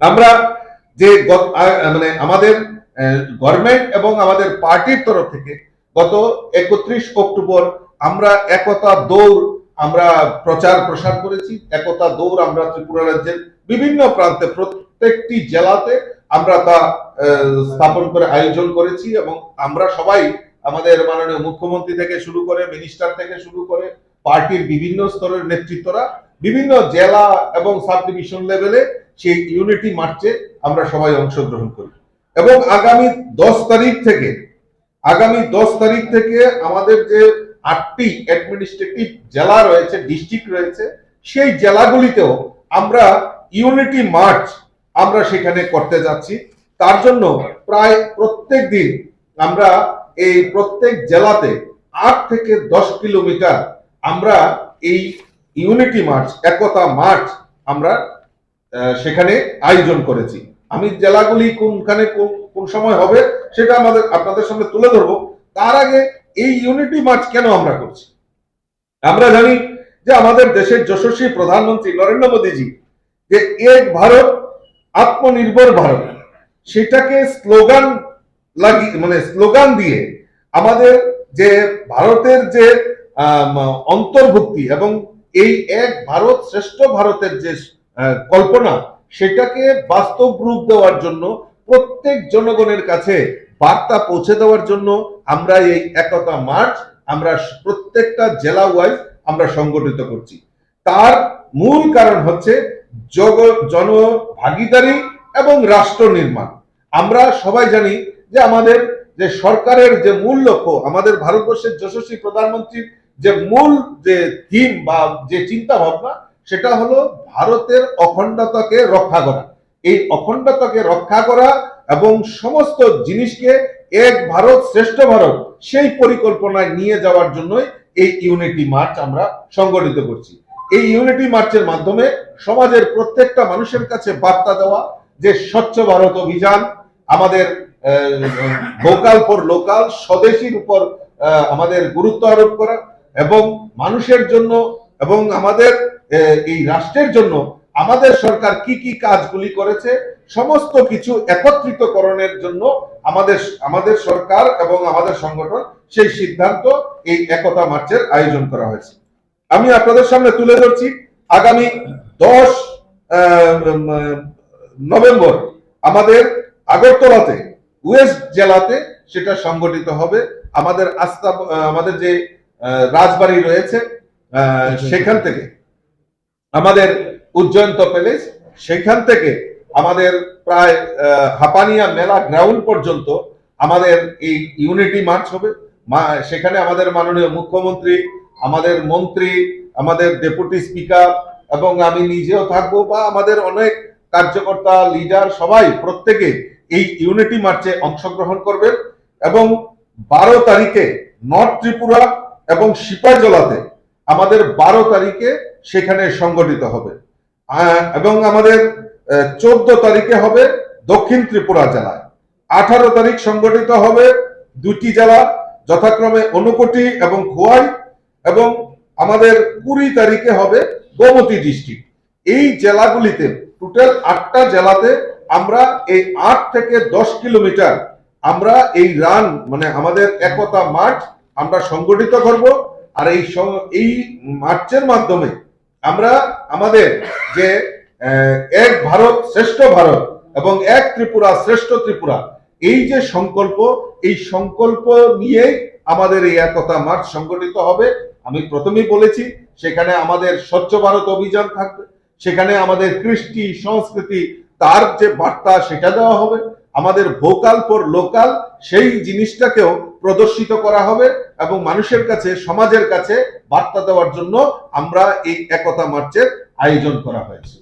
আমরা যে মানে আমাদের গভর্নমেন্ট এবং আমাদের পার্টির তরফ থেকে গত একত্রিশ অক্টোবর আমরা একতা দৌড় আমরা প্রচার প্রসার করেছি। একতা দৌড় আমরা ত্রিপুরা রাজ্যের বিভিন্ন প্রান্তে, প্রত্যেকটি জেলাতে আমরা তা স্থাপন করে আয়োজন করেছি এবং আমরা সবাই আমাদের মাননীয় মুখ্যমন্ত্রী থেকে শুরু করে মিনিস্টার থেকে শুরু করে পার্টির বিভিন্ন স্তরের নেতৃত্বরা বিভিন্ন জেলা এবং সাব ডিভিশন লেভেলে সেই ইউনিটি মার্চে আমরা সবাই অংশগ্রহণ করি। এবং আগামী দশ তারিখ থেকে, আগামী দশ তারিখ থেকে আমাদের যে আটটি অ্যাডমিনিস্ট্রেটিভ জেলা রয়েছে ডিস্ট্রিক্ট রয়েছে, সেই জেলাগুলিতেও আমরা ইউনিটি মার্চ আমরা সেখানে করতে যাচ্ছি। তার জন্য প্রায় প্রত্যেক দিন আমরা এই প্রত্যেক জেলাতে আট থেকে দশ কিলোমিটার আমরা এই ইউনিটি মার্চ একতা মার্চ আমরা সেখানে আয়োজন করেছি। আমি জেলাগুলি কোনখানে কোন- সময় হবে সেটা আমাদের, আপনাদের সামনে তুলে ধরবো। তার আগে এই ইউনিটি মার্চ কেন আমরা করছি? আমরা জানি যে আমাদের দেশের যশস্বী প্রধানমন্ত্রী নরেন্দ্র মোদীজি যে এক ভারত, আত্মনির্ভর ভারত, সেটাকে স্লোগান লাগি মানে স্লোগান দিয়ে আমাদের যে ভারতের যে অন্তর্ভুক্তি এবং এই এক ভারত শ্রেষ্ঠ ভারতের যে কল্পনা, সেটাকে বাস্তব রূপ দেওয়ার জন্য, প্রত্যেক জনগণের কাছে বার্তা পৌঁছে দেওয়ার জন্য আমরা এই একতা মার্চ, আমরা প্রত্যেকটা জেলা ওয়াইজ আমরা সংগঠিত করছি। তার মূল কারণ হচ্ছে জন ভাগিদারি এবং রাষ্ট্র নির্মাণ। আমরা সবাই জানি যে আমাদের যে সরকারের যে মূল লক্ষ্য, আমাদের ভারতবর্ষের যশস্বী প্রধানমন্ত্রীর যে মূল যে থিম বা যে চিন্তা ভাবনা সেটা হলো ভারতের অখণ্ডতাকে রক্ষা করা। এই অখণ্ডতাকে রক্ষা করা এবং সমস্ত জিনিসকে এক ভারত শ্রেষ্ঠ ভারত সেই পরিকল্পনায় নিয়ে যাওয়ার জন্যই এই ইউনিটি মার্চ আমরা সংগঠিত করছি। এই ইউনিটি মার্চের মাধ্যমে সমাজের প্রত্যেকটা মানুষের কাছে বার্তা দেওয়া যে স্বচ্ছ ভারত অভিযান, আমাদের ভোকাল ফর লোকাল স্বদেশীর উপর আমাদের গুরুত্ব আরোপ করা এবং মানুষের জন্য এবং আমাদের এই রাষ্ট্রের জন্য আমাদের সরকার কি কি কাজগুলি করেছে সমস্ত কিছু একত্রিতকরণের জন্য আমাদের আমাদের সরকার এবং আমাদের সংগঠন সেই সিদ্ধান্ত এই একতা মার্চের আয়োজন করা হয়েছে। আমি আপনাদের সামনে তুলে ধরছি আগামী দশ নভেম্বর আমাদের আগরতলাতে ওয়েস্ট জেলাতে সেটা সংগঠিত হবে। আমাদের আস্থা আমাদের যে রাজবাড়ি রয়েছে আহ, সেখান থেকে আমাদের উজ্জয়ন্ত প্যালেস সেখান থেকে আমাদের প্রায় হাপানিয়া মেলা গ্রাউন্ড পর্যন্ত আমাদের এই ইউনিটি মার্চ হবে। সেখানে আমাদের মাননীয় মুখ্যমন্ত্রী, আমাদের মন্ত্রী, আমাদের ডেপুটি স্পিকার এবং আমি নিজেও থাকব বা আমাদের অনেক কার্যকর্তা লিডার সবাই প্রত্যেকে এই ইউনিটি মার্চে অংশগ্রহণ করবেন এবং বারো তারিখে নর্থ ত্রিপুরা এবং সিপাহীজলাতে আমাদের বারো তারিখে সেখানে সংগঠিত হবে। এবং আমাদের চোদ্দ তারিখে হবে দক্ষিণ ত্রিপুরা জেলায়। আঠারো তারিখ সংগঠিত হবে দুটি জেলা, যথাক্রমে অনুকোটি এবং খোয়াই, এবং আমাদের কুড়ি তারিখে হবে গোমতী ডিস্ট্রিক্ট। এই জেলাগুলিতে টোটাল আটটা জেলাতে আমরা এই আট থেকে দশ কিলোমিটার আমরা এই রান মানে আমাদের একতা মাঠ আমরা সংগঠিত করব। আর এই এই মার্চের মাধ্যমে আমরা আমাদের যে এক ভারত শ্রেষ্ঠ ভারত এবং এক ত্রিপুরা শ্রেষ্ঠ ত্রিপুরা, এই যে সংকল্প, এই সংকল্প নিয়েই আমাদের এই একতা মার্চ সংগঠিত হবে। আমি প্রথমেই বলেছি, সেখানে আমাদের স্বচ্ছ ভারত অভিযান থাকবে, সেখানে আমাদের কৃষ্টি সংস্কৃতি, তার যে বার্তা সেটা দেওয়া হবে। আমাদের ভোকাল ফর লোকাল, সেই জিনিসটাকেও প্রদর্শিত করা হবে এবং মানুষের কাছে, সমাজের কাছে বার্তা দেওয়ার জন্য আমরা এই একতা মার্চের আয়োজন করা হয়েছে।